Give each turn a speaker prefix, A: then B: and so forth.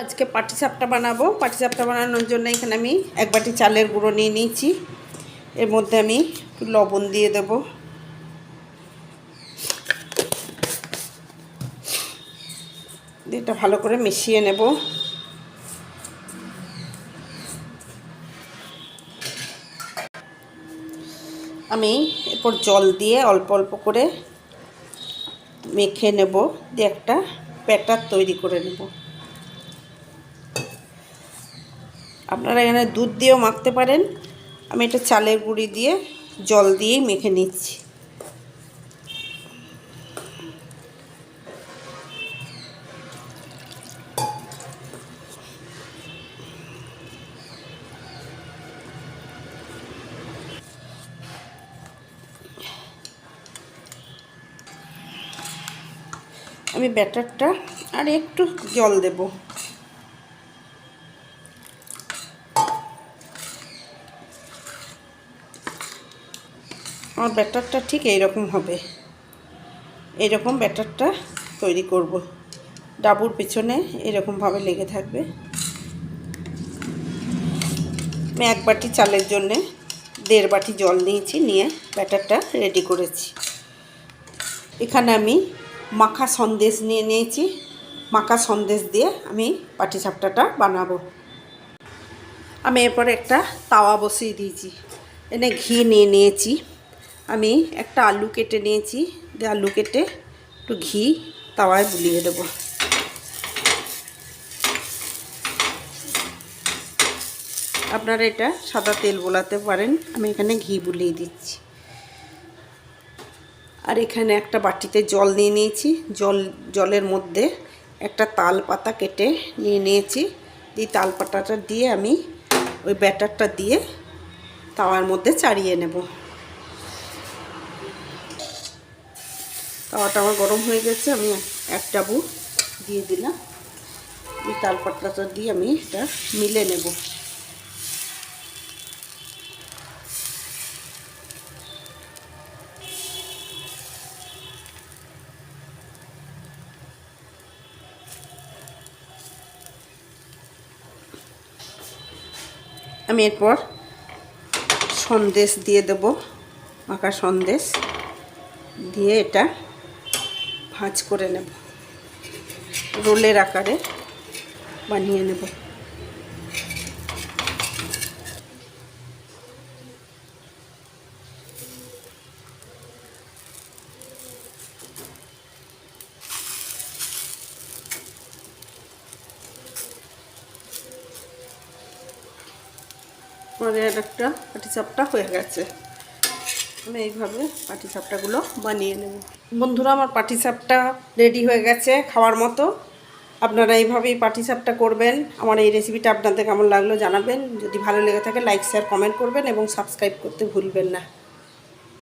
A: আজকে পাটিসাপটা বানাবো। পাটিসাপটা বানানোর জন্য এখানে আমি এক বাটি চালের গুঁড়ো নিয়ে নিয়েছি। এর মধ্যে আমি লবণ দিয়ে দেব। এটা ভালো করে মিশিয়ে নেব। আমি এরপর জল দিয়ে অল্প অল্প করে মেখে নেব। দিয়ে একটা প্যাটার তৈরি করে নেব। আপনারা এখানে দুধ দিয়েও মাখতে পারেন। আমি এটা চালের গুঁড়ি দিয়ে জল দিয়েই মেখে নিচ্ছি। আমি ব্যাটারটা আর একটু জল দেব। আমার ব্যাটারটা ঠিক এইরকম হবে। এইরকম ব্যাটারটা তৈরি করব। ডাবুর পিছনে এরকমভাবে লেগে থাকবে। আমি এক বাটি চালের জন্যে দেড় বাটি জল নিয়েছি, নিয়ে ব্যাটারটা রেডি করেছি। এখানে আমি মাখা সন্দেশ নিয়ে নিয়েছি। মাখা সন্দেশ দিয়ে আমি পাটিসাপটাটা বানাবো। আমি এরপরে একটা তাওয়া বসিয়ে দিয়েছি। এনে ঘি নিয়ে নিয়েছি। আমি একটা আলু কেটে নিয়েছি। দিয়ে আলু কেটে একটু ঘি তাওয়ায় বুলিয়ে দেবো। আপনারা এটা সাদা তেল বোলাতে পারেন। আমি এখানে ঘি বুলিয়ে দিচ্ছি। আর এখানে একটা বাটিতে জল নিয়ে নিয়েছি। জল, জলের মধ্যে একটা তাল পাতা কেটে নিয়ে নিয়েছি। এই তাল পাতাটা দিয়ে আমি ওই ব্যাটারটা দিয়ে তাওয়ার মধ্যে চাড়িয়ে নেব। তাওয়াটা আমার গরম হয়ে গেছে, আমি এক ডাবু দিয়ে দিলাম। এই তালপাটাটা দিয়ে আমি এটা মিলে নেব। আমি এরপর সন্দেশ দিয়ে দেব, মাখা সন্দেশ দিয়ে এটা ভাজ করে নেব। রোলের আকারে বানিয়ে নেব। আমাদের একটা পাটিসাপটা হয়ে গেছে। আমি এইভাবে পাটি সাপটাগুলো বানিয়ে নেব। বন্ধুরা, আমার পাটি সাপটা রেডি হয়ে গেছে খাওয়ার মতো। আপনারা এইভাবেই পাটি সাপটা করবেন। আমার এই রেসিপিটা আপনাদের কেমন লাগল জানাবেন। যদি ভালো লেগে থাকে লাইক শেয়ার কমেন্ট করবেন এবং সাবস্ক্রাইব করতে ভুলবেন না।